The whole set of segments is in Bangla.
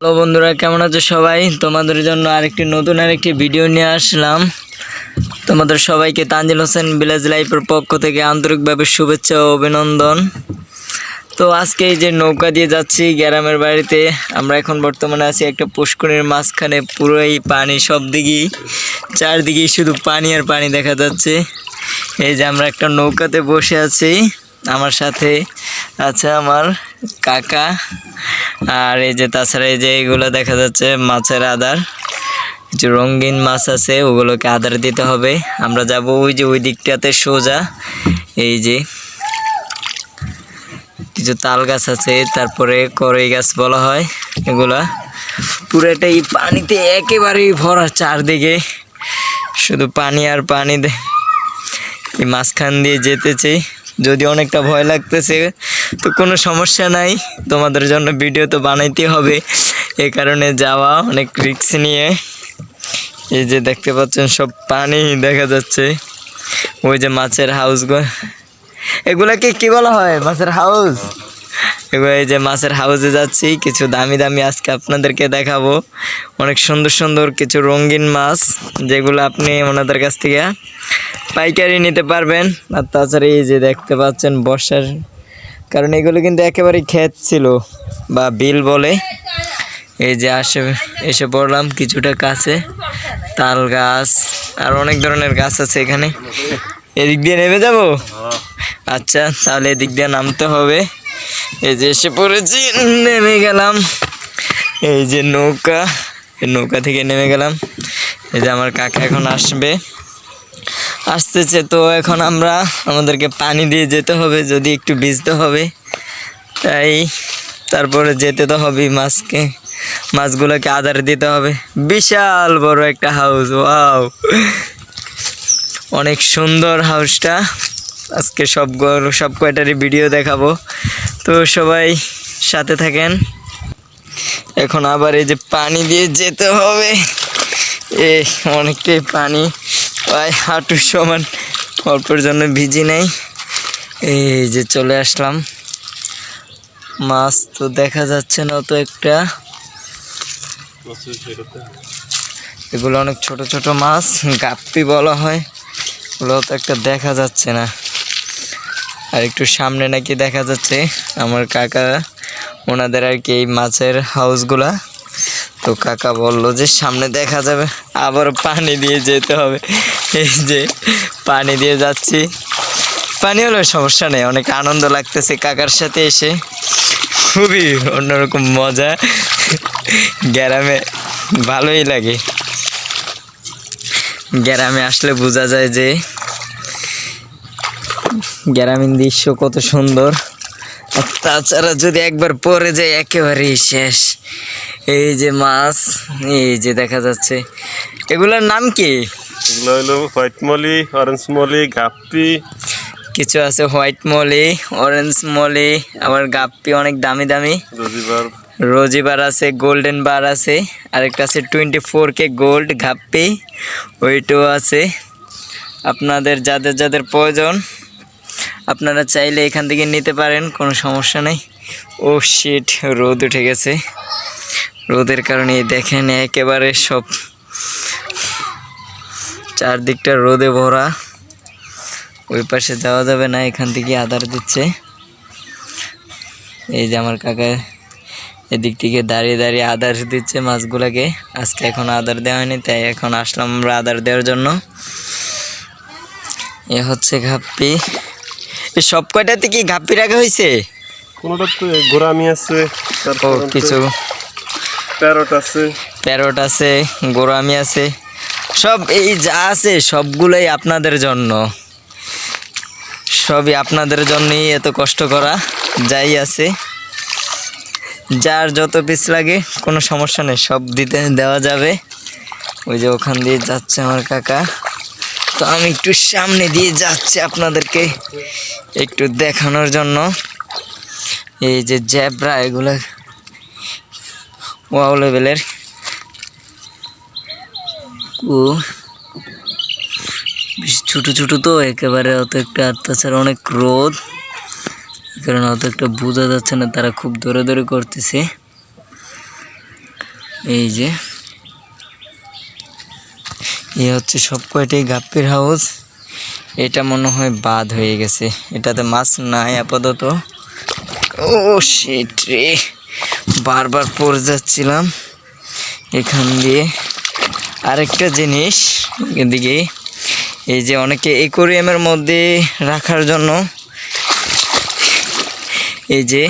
হ্যালো বন্ধুরা, কেমন আছো সবাই? তোমাদের জন্য আরেকটি নতুন আরেকটি ভিডিও নিয়ে আসলাম। তোমাদের সবাইকে তানজিল হোসেন ভিলেজ লাইফের পক্ষ থেকে আন্তরিকভাবে শুভেচ্ছা ও অভিনন্দন। তো আজকে এই যে নৌকা দিয়ে যাচ্ছি গ্রামের বাড়িতে, আমরা এখন বর্তমানে আছি একটা পুষ্করিণীর মাঝখানে, পুরোই পানি, সব দিকেই, চারদিকেই শুধু পানি আর পানি দেখা যাচ্ছে। এই যে আমরা একটা নৌকাতে বসে আছি। আমার সাথে আছে আমার কাকা আর এই যে তাছাড়া এই যে এগুলো দেখা যাচ্ছে মাছের আদার। কিছু রঙিন মাছ আছে, ওগুলোকে আদার দিতে হবে। আমরা যাব ওই যে ওই দিকটাতে সোজা। এই যে কিছু তাল গাছ আছে, তারপরে করই গাছ বলা হয় এগুলা। পুরোটাই পানিতে একেবারেই ভরা চারদিকে। শুধু পানি আর পানি এই মাঝখান দিয়ে যেতেছি। যদি অনেকটা ভয় লাগতেছে, তো কোনো সমস্যা নাই। তোমাদের জন্য ভিডিও তো বানাইতে হবে। এ কারণে যাওয়া অনেক রিক্স নিয়ে। এই যে দেখতে পাচ্ছেন, সব পানি দেখা যাচ্ছে। ওই যে মাছের হাউস এগুলাকে কি বলা হয়? মাছের হাউস এগুলো এই যে মাছের হাউসে যাচ্ছি কিছু দামি দামি আজকে আপনাদেরকে দেখাবো। অনেক সুন্দর সুন্দর কিছু রঙিন মাছ যেগুলো আপনি ওনাদের কাছ থেকে পাইকারি নিতে পারবেন। আর তাছাড়া এই যে দেখতে পাচ্ছেন বর্ষার কারণ এগুলো কিন্তু একেবারেই ক্ষেত ছিল বা বিল বলে। এই যে আসে এসে পড়লাম কিছুটা কাছে। তাল গাছ আর অনেক ধরনের গাছ আছে এখানে। এদিক দিয়ে নেমে যাব? আচ্ছা তাহলে এদিক দিয়ে নামতে হবে। এই যে এসে পড়েছি, নেমে গেলাম। এই যে নৌকা নৌকা থেকে নেমে গেলাম। এই যে আমার কাকা এখন আসবে। আসতেছে তো এখন আমরা, আমাদেরকে পানি দিয়ে যেতে হবে, যদি একটু ভিজতে হবে। তাই তারপরে যেতে তো হবে মাছকে। মাছগুলোকে আদার দিতে হবে। বিশাল বড় একটা হাউস ওয়াও অনেক সুন্দর হাউসটা আজকে সব সব কয়টারই ভিডিও দেখাবো। তো সবাই সাথে থাকেন। এখন আবার এই যে পানি দিয়ে যেতে হবে। এ, অনেকটাই পানি। প্রায় হাঁটুর সমান অল্পের জন্য ভিজি নেই। এই যে চলে আসলাম। মাছ তো দেখা যাচ্ছে না তো একটা। এগুলো অনেক ছোট ছোট মাছ, গাপ্পি বলা হয়। এগুলো তো একটা দেখা যাচ্ছে না। আর একটু সামনে নাকি দেখা যাচ্ছে আমার কাকা, ওনাদের আর কি এই মাছের হাউসগুলা। তো কাকা বলল যে সামনে দেখা যাবে, আবার পানি দিয়ে যেতে হবে। এই যে পানি দিয়ে যাচ্ছি। পানি হলে সমস্যা নেই, অনেক আনন্দ লাগতেছে কাকার সাথে এসে। খুবই অন্যরকম মজা। গ্রামে ভালোই লাগে। গ্রামে আসলে বোঝা যায় যে গ্রামীণ দৃশ্য কত সুন্দর। তাছাড়া যদি একবার পরে যায় একেবারেই শেষ। এই যে মাছ এই যে দেখা যাচ্ছে। এগুলোর নাম কি? এগুলো হলো white molly orange molly guppy. কিছু আছে হোয়াইট মলি অরেঞ্জ মলি আবার গাপ্পি অনেক দামি দামি। রোজি বার আছে গোল্ডেন বার আছে আরেকটা আছে টোয়েন্টি ফোর কে গোল্ড ঘাপ্পি ওইটাও আছে। আপনাদের যাদের যাদের প্রয়োজন আপনারা চাইলে এখান থেকে নিতে পারেন, কোনো সমস্যা নেই। ও শিট রোদ উঠে গেছে। রোদের কারণে দেখেন একেবারে সব চারদিকটা রোদে ভরা। ওই পাশে যাওয়া যাবে না, এখান থেকে আদার দিচ্ছে। এই যে আমার কাকা এদিক থেকে দাঁড়িয়ে দাঁড়িয়ে আদার দিচ্ছে মাছগুলোকে। আজকে এখন আদার দেওয়া হয়নি, তাই এখন আসলাম আমরা আদার দেওয়ার জন্য। এ হচ্ছে ঘাপ্পি সব কয়টাতে কি ঘাপ্পি রাখা হয়েছে? গোরামি আছে ও কিছু। প্যারট আছে। প্যারট আছে গোরামি আছে। সব এই যা আছে সবগুলোই আপনাদের জন্য। সবই আপনাদের জন্যই এত কষ্ট করা যাই আছে। যার যত পিস লাগে কোনো সমস্যা নেই সব দিতে দেওয়া যাবে। ওই যে ওখান দিয়ে যাচ্ছে আমার কাকা। তো আমি একটু সামনে দিয়ে যাচ্ছি আপনাদেরকে একটু দেখানোর জন্য। এই যে জ্যাবরা এগুলো ওয়াও লেভেলের ও ছোটো ছোটো তো, একেবারে অত একটা অত্যাচার, অনেক রোদ। কারণে অত একটা বোঝা যাচ্ছে না, তারা খুব দৌড়াদৌড়ি করতেছে। এই যে এ হচ্ছে সব কয়টাই গাপ্পির হাউস। এটা মনে হয় বাদ হয়ে গেছে। এটাতে মাছ নাই আপাতত। ও শিট রে। বারবার পড়ে যাচ্ছিলাম এখান দিয়ে। আরেকটা জিনিস এদিকে, এই যে অনেকে একুরিয়ামের মধ্যে রাখার জন্য এই যে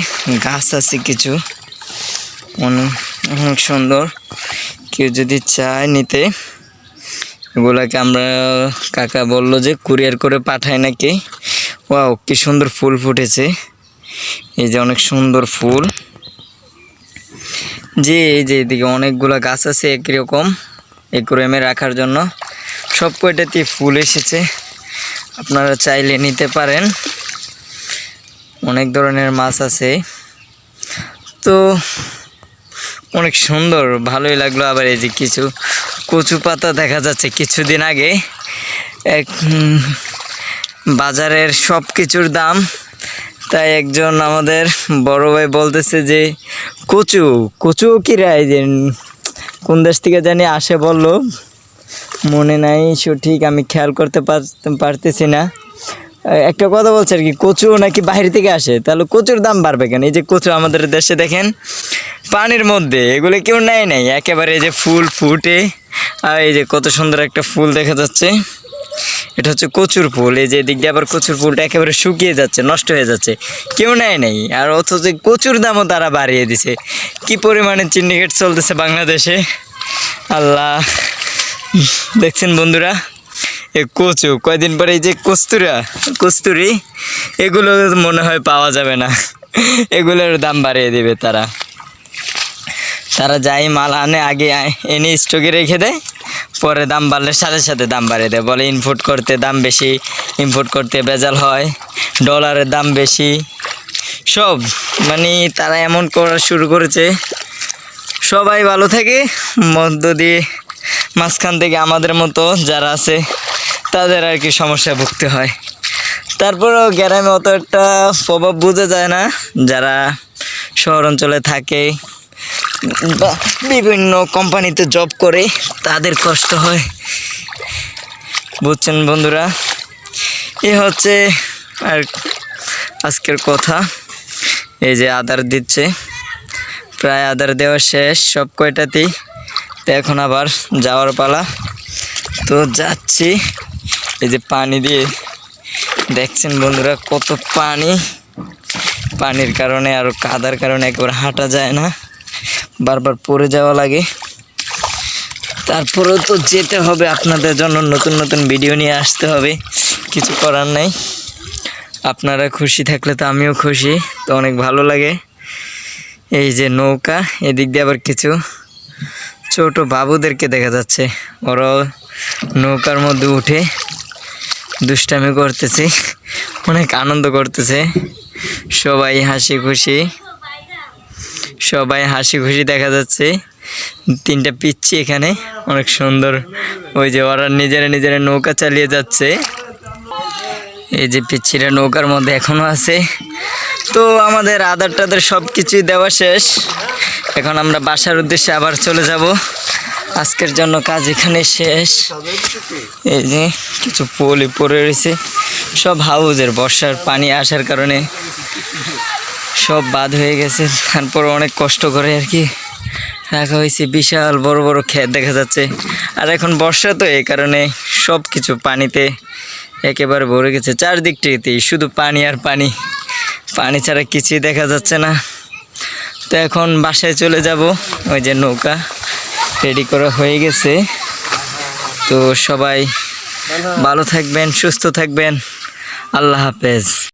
গাছ আছে কিছু অনেক সুন্দর। কেউ যদি চায় নিতে। এগুলাকে আমরা, কাকা বলল যে কুরিয়ার করে পাঠায় নাকি। ওয়াও, কি সুন্দর ফুল ফুটেছে। এই যে অনেক সুন্দর ফুল। যে এই যে এদিকে অনেকগুলা গাছ আছে একই রকম একুরিয়ামে রাখার জন্য। সব কয়টাতে ফুল এসেছে। আপনারা চাইলে নিতে পারেন। অনেক ধরনের মাছ আছে। তো, অনেক সুন্দর, ভালোই লাগল আবার এই যে কিছু কচু পাতা দেখা যাচ্ছে কিছুদিন আগে। এক বাজারের সব কিছুর দাম। তাই একজন আমাদের বড় ভাই বলতেছে যে, কচু কচু কি রে এই যে, কোন দেশ থেকে জানি আসে বলল। মনে নাই সঠিক, আমি খেয়াল করতে পার- পারতেছি না। একটা কথা বলছে আর কি, কচু নাকি বাইরে থেকে আসে? তাহলে কচুর দাম বাড়বে কেন? এই যে কচু আমাদের দেশে দেখেন, পানির মধ্যে, এগুলো কেউ নেয় নাই। একেবারে যে ফুল ফুটে আর এই যে কত সুন্দর একটা ফুল দেখা যাচ্ছে। এটা হচ্ছে কচুর ফুল। এই যে এদিক দিয়ে আবার কচুর ফুলটা একেবারে শুকিয়ে যাচ্ছে, নষ্ট হয়ে যাচ্ছে। কেউ নেয় নাই। আর অথচ কচুর দামও তারা বাড়িয়ে দিছে। কি পরিমাণে সিন্ডিকেট চলতেছে বাংলাদেশে। আল্লাহ। দেখছেন বন্ধুরা? এ কচু, কয়দিন পরে এই যে কস্তুরা, কস্তুরি, এগুলো মনে হয় পাওয়া যাবে না। এগুলোর দাম বাড়িয়ে দিবে তারা। তারা যাই মাল আনে, আগে এনে স্টকে রেখে দেয়, পরে দাম বাড়লে সাথে সাথে দাম বাড়িয়ে দেয়। বলে ইম্পোর্ট করতে দাম বেশি ইম্পোর্ট করতে বেজাল হয় ডলারের দাম বেশি। সব মানে তারা এমন করা শুরু করেছে। সবাই ভালো থাকে, মধ্য দিয়ে মাঝখান থেকে আমাদের মতো যারা আছে, তাদের আর কি সমস্যায় ভুগতে হয়। তারপরেও গ্রামে অত একটা প্রভাব বোঝা যায় না, যারা শহর অঞ্চলে থাকে। বিভিন্ন কোম্পানিতে জব করে তাদের কষ্ট হয়। বুঝছেন বন্ধুরা? এ হচ্ছে আর আজকের কথা। এই যে আদার দিচ্ছে। প্রায় আদার দেওয়া শেষ, সব কয়টাতেই? তো এখন আবার যাওয়ার পালা। তো যাচ্ছি। এই যে পানি দিয়ে। দেখছেন বন্ধুরা কত পানি? পানির কারণে আর কাদার কারণে একবার হাঁটা যায় না। বারবার পড়ে যাওয়া লাগে। তারপরেও তো যেতে হবে আপনাদের জন্য, নতুন নতুন ভিডিও নিয়ে আসতে হবে। কিছু করার নেই। আপনারা খুশি থাকলে তো আমিও খুশি, তো অনেক ভালো লাগে। এই যে নৌকা, এদিক দিয়ে আবার কিছু ছোট বাবুদেরকে দেখা যাচ্ছে। ওরাও নৌকার মধ্যে উঠে দুষ্টামি করতেছে, অনেক আনন্দ করতেছে। সবাই হাসি খুশি। সবাই হাসি খুশি দেখা যাচ্ছে। তিনটা পিচ্ছি এখানে, অনেক সুন্দর। ওই যে ওরা নিজেরা নিজেরা নৌকা চালিয়ে যাচ্ছে। এই যে পিচ্ছিরা নৌকার মধ্যে এখনও আছে। তো আমাদের আধার টাধার সব কিছুই দেওয়া শেষ। এখন আমরা বাসার উদ্দেশ্যে আবার চলে যাব। আজকের জন্য কাজ এখানে শেষ। এই যে কিছু পলি পড়ে রয়েছে। সব হাউজের বর্ষার পানি আসার কারণে। সব বাদ হয়ে গেছে। তারপর অনেক কষ্ট করে আর কি। রাখা হয়েছে বিশাল বড় বড় ক্ষেত দেখা যাচ্ছে। আর এখন বর্ষা তো এই কারণে সব কিছু পানিতে একেবারে ভরে গেছে। চারদিকটিতেই শুধু পানি আর পানি। পানি ছাড়া কিছুই দেখা যাচ্ছে না। তো এখন বাসায় চলে যাব। ওই যে নৌকা রেডি করা হয়ে গেছে। তো সবাই ভালো থাকবেন, সুস্থ থাকবেন। আল্লাহ হাফেজ।